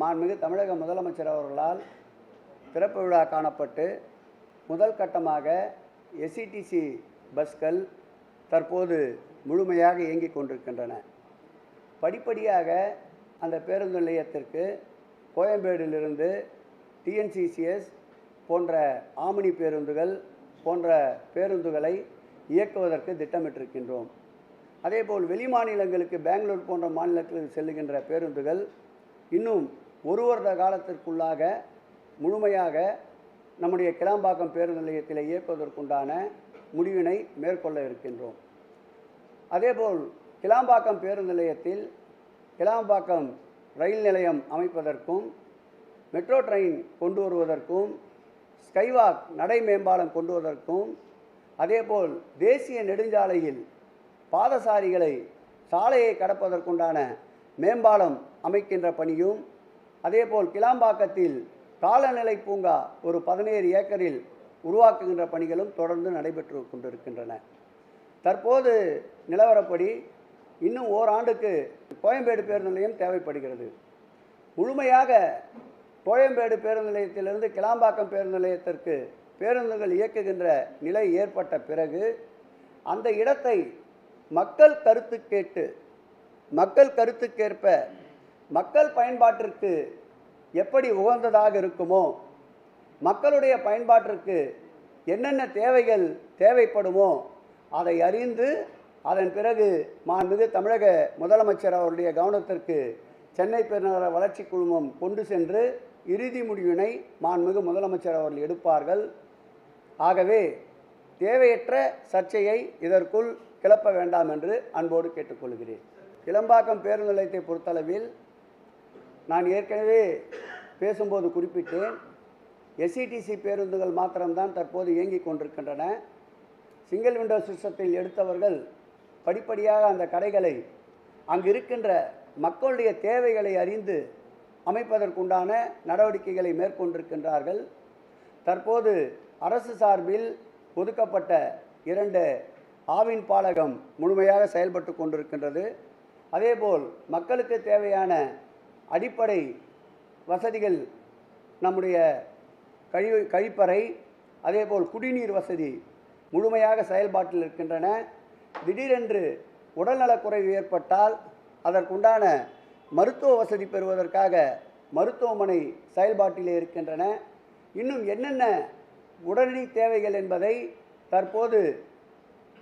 மாண்புமிகு தமிழக முதலமைச்சர் அவர்களால் திறப்பு விழா காணப்பட்டு முதல் கட்டமாக எஸ்சிடிசி பஸ்கள் தற்போது முழுமையாக இயங்கிக் கொண்டிருக்கின்றன. படிப்படியாக அந்த பேருந்து நிலையத்திற்கு கோயம்பேடிலிருந்து டிஎன்சிசிஎஸ் போன்ற ஆமினி பேருந்துகள் போன்ற பேருந்துகளை இயக்குவதற்கு திட்டமிட்டிருக்கின்றோம். அதேபோல் வெளி மாநிலங்களுக்கு பெங்களூர் போன்ற மாநிலங்களுக்கு செல்லுகின்ற பேருந்துகள் இன்னும் ஒரு வருட காலத்திற்குள்ளாக முழுமையாக நம்முடைய கிளாம்பாக்கம் பேருந்து நிலையத்தில் இயக்குவதற்குண்டான முடிவினை மேற்கொள்ள இருக்கின்றோம். அதேபோல் கிளாம்பாக்கம் பேருந்து நிலையத்தில் கிளாம்பாக்கம் ரயில் நிலையம் அமைப்பதற்கும் மெட்ரோ ட்ரெயின் கொண்டு வருவதற்கும் ஸ்கைவாக் நடை மேம்பாலம் கொண்டு வருவதற்கும் அதேபோல் தேசிய நெடுஞ்சாலையில் பாதசாரிகளை சாலையை கடப்பதற்குண்டான மேம்பாலம் அமைக்கின்ற பணியும் அதேபோல் கிளாம்பாக்கத்தில் காலநிலை பூங்கா ஒரு பதினேழு ஏக்கரில் உருவாக்குகின்ற பணிகளும் தொடர்ந்து நடைபெற்று கொண்டிருக்கின்றன. தற்போது நிலவரப்படி இன்னும் ஓராண்டுக்கு கோயம்பேடு பேருந்து நிலையம் தேவைப்படுகிறது. முழுமையாக கோயம்பேடு பேருந்து நிலையத்திலிருந்து கிளாம்பாக்கம் பேருந்து நிலையத்திற்கு பேருந்துகள் இயக்குகின்ற நிலை ஏற்பட்ட பிறகு அந்த இடத்தை மக்கள் கருத்து கேட்டு மக்கள் கருத்துக்கேற்ப மக்கள் பயன்பாட்டிற்கு எப்படி உகந்ததாக இருக்குமோ மக்களுடைய பயன்பாட்டிற்கு என்னென்ன தேவைகள் தேவைப்படுமோ அதை அறிந்து அதன் பிறகு மாண்புமிகு தமிழக முதலமைச்சர் அவருடைய கவனத்திற்கு சென்னை பெருநகர வளர்ச்சி குழுமம் கொண்டு சென்று இறுதி முடிவினை மாண்புமிகு முதலமைச்சர் அவர்கள் எடுப்பார்கள். ஆகவே தேவையற்ற சர்ச்சையை இதற்குள் கிளப்ப வேண்டாம் என்று அன்போடு கேட்டுக்கொள்கிறேன். கிளம்பாக்கம் பேருந்து நிலையத்தை பொறுத்தளவில் நான் ஏற்கனவே பேசும்போது குறிப்பிட்டேன். எஸ்சிடிசி பேருந்துகள் மாத்திரம்தான் தற்போது இயங்கிக் கொண்டிருக்கின்றன. சிங்கிள் விண்டோ சிஸ்டத்தில் எடுத்தவர்கள் படிப்படியாக அந்த கடைகளை அங்கு இருக்கின்ற மக்களுடைய தேவைகளை அறிந்து அமைப்பதற்குண்டான நடவடிக்கைகளை மேற்கொண்டிருக்கின்றார்கள். தற்போது அரசு சார்பில் ஒதுக்கப்பட்ட இரண்டு ஆவின் பாலகம் முழுமையாக செயல்பட்டு கொண்டிருக்கின்றது. அதேபோல் மக்களுக்கு தேவையான அடிப்படை வசதிகள் நம்முடைய கழிவு கழிப்பறை அதேபோல் குடிநீர் வசதி முழுமையாக செயல்பாட்டில் இருக்கின்றன. திடீரென்று உடல்நலக்குறைவு ஏற்பட்டால் அதற்குண்டான மருத்துவ வசதி பெறுவதற்காக மருத்துவமனை செயல்பாட்டிலே இருக்கின்றன. இன்னும் என்னென்ன உடனடி தேவைகள் என்பதை தற்போது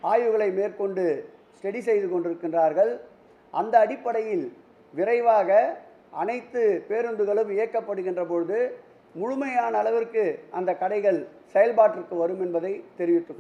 ஆய்வுகளை மேற்கொண்டு ஸ்டடி செய்து கொண்டிருக்கின்றார்கள். அந்த அடிப்படையில் விரைவாக அனைத்து பேருந்துகளும் இயக்கப்படுகின்ற பொழுது முழுமையான அளவிற்கு அந்த கடைகள் செயல்பாட்டிற்கு வரும் என்பதை தெரிவித்துக்